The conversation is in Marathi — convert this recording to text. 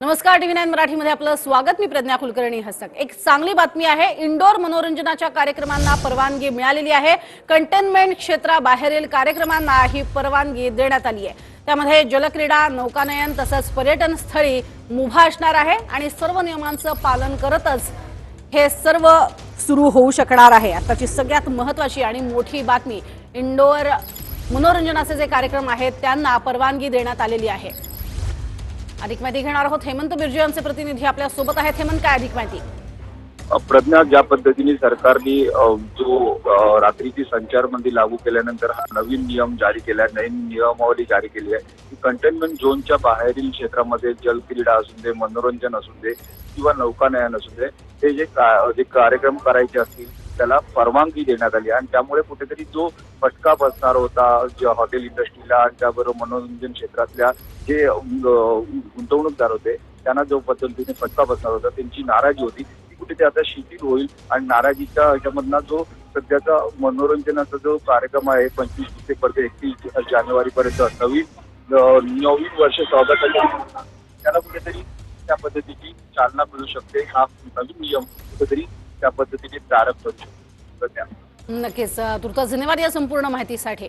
नमस्कार टीव्ही नाईन मराठीमध्ये आपलं स्वागत. मी प्रज्ञा कुलकर्णी हस्तक एक चांगली बातमी आहे. इंडोर मनोरंजनाच्या कार्यक्रमांना परवानगी मिळालेली आहे. कंटेनमेंट क्षेत्राबाहेरील कार्यक्रमांना ही परवानगी देण्यात आली आहे. त्यामध्ये जलक्रीडा नौकानयन तसंच पर्यटन स्थळी मुभा असणार आहे आणि सर्व नियमांचं पालन करतच हे सर्व सुरू होऊ शकणार आहे. आताची सगळ्यात महत्वाची आणि मोठी बातमी इंडोर मनोरंजनाचे जे कार्यक्रम आहेत त्यांना परवानगी देण्यात आलेली आहे. अधिक माहिती घेणार आहोत. हेमंत बिर्जे यांचे प्रतिनिधी आपल्यासोबत आहेत. हेमंत काय अधिक माहिती? प्रज्ञा ज्या पद्धतीने सरकारने जो रात्रीची संचारबंदी लागू केल्यानंतर हा नवीन नियम जारी केला नवीन नियमावली जारी केली आहे कंटेनमेंट झोनच्या बाहेरील क्षेत्रामध्ये जलक्रीडा असू दे मनोरंजन असू दे किंवा नौकानयन असू दे हे जे का- जे कार्यक्रम करायचे असतील त्याला परवानगी देण्यात आली. आणि त्यामुळे कुठेतरी जो फटका बसणार होता ज्या हॉटेल इंडस्ट्रीला आणि त्याबरोबर मनोरंजन क्षेत्रातल्या जे गुंतवणूकदार होते त्यांना जो पद्धतीने फटका बसणार होता त्यांची नाराजी होती ती कुठे ते आता शिथिल होईल. आणि नाराजीच्या ह्याच्यामधला जो सध्याचा मनोरंजनाचा जो कार्यक्रम आहे पंचवीस डिसेंबर ते एकतीस जानेवारी पर्यंत नवीन नवीन वर्ष स्वागत त्याला कुठेतरी त्या पद्धतीची चालना मिळू शकते. हा नवीन नियम कुठेतरी त्या पद्धतीने प्रारंभ करू शकतो धन्यवाद. नक्कीच. तुर्तास धन्यवाद या संपूर्ण माहितीसाठी.